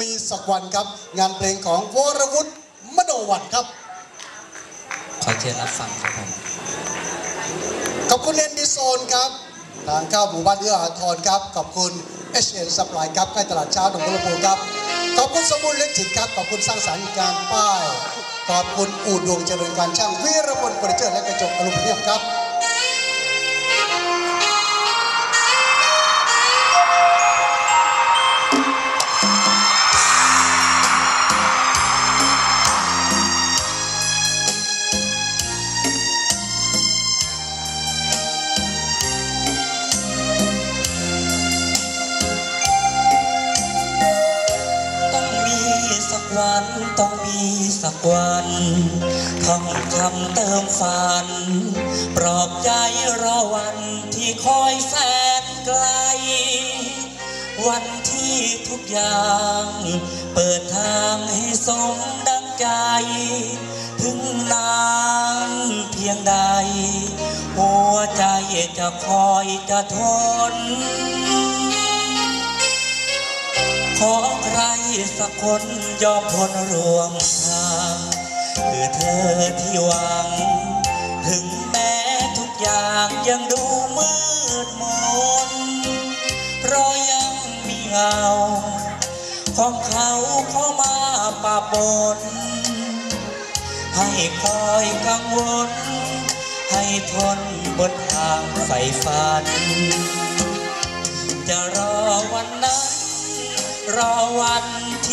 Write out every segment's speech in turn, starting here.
มีสักวันครับ งานเพลงของวรวุฒิมโนวันครับ ขอเชิญรับฟังครับผมขอบคุณเอ็นดีโซนครับ ทางเข้าหมู่บ้านเอื้ออาทรครับ ขอบคุณ HN Supply ครับใกล้ตลาดเช้าหนองบัวลำพูครับ ขอบคุณสมบูรณ์เล็กจิตครับ ขอบคุณสร้างสรรค์การป้าย ขอบคุณอู่ดวงเจริญการช่างวีรพลเฟอร์นิเจอร์และกระจกอลูมิเนียมครับ สักวันท่องคำเติมฝัน ปลอบใจรอวันที่คอยแสนไกล วันที่ทุกอย่าง เปิดทางให้สมดังใจ ถึงนานเพียงใด หัวใจจะคอยจะทนขอ สักคนยอมทนรวมทางคือเธอที่หวัง ถึงแม้ทุกอย่างยังดูมืดมนเพราะยังมีเงา ของเขาเข้ามาปะปนให้คอยกังวล ให้ทนบนทางใฝ่ฝัน จะรอวันนั้น รอวัน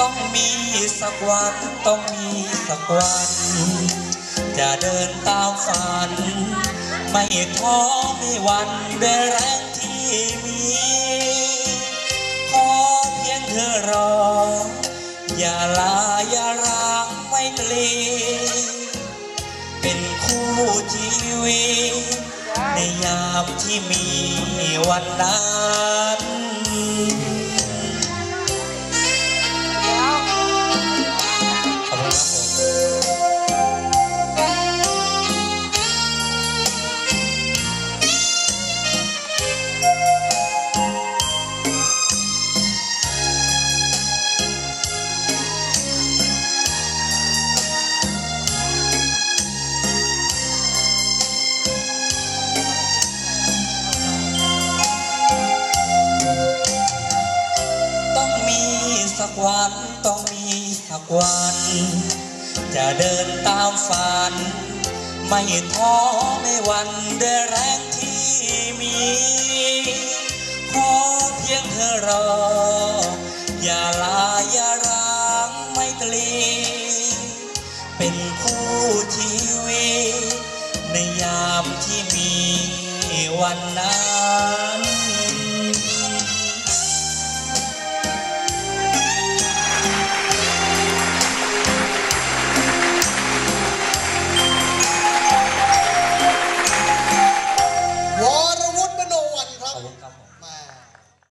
ต้องมีสักวันต้องมีสักวัน จะเดินตามฝัน ไม่ท้อไม่หวันด้วยแรงที่มีขอเพียงเธอรอ อย่าลาอย่าร้างไม่กลีเป็นคู่ชีวิตในยามที่มีวันนั้น สักวันต้องมีสักวัน จะเดินตามฝัน ไม่ท้อไม่หวันด้วยแรงที่มี ขอเพียงเธอรอ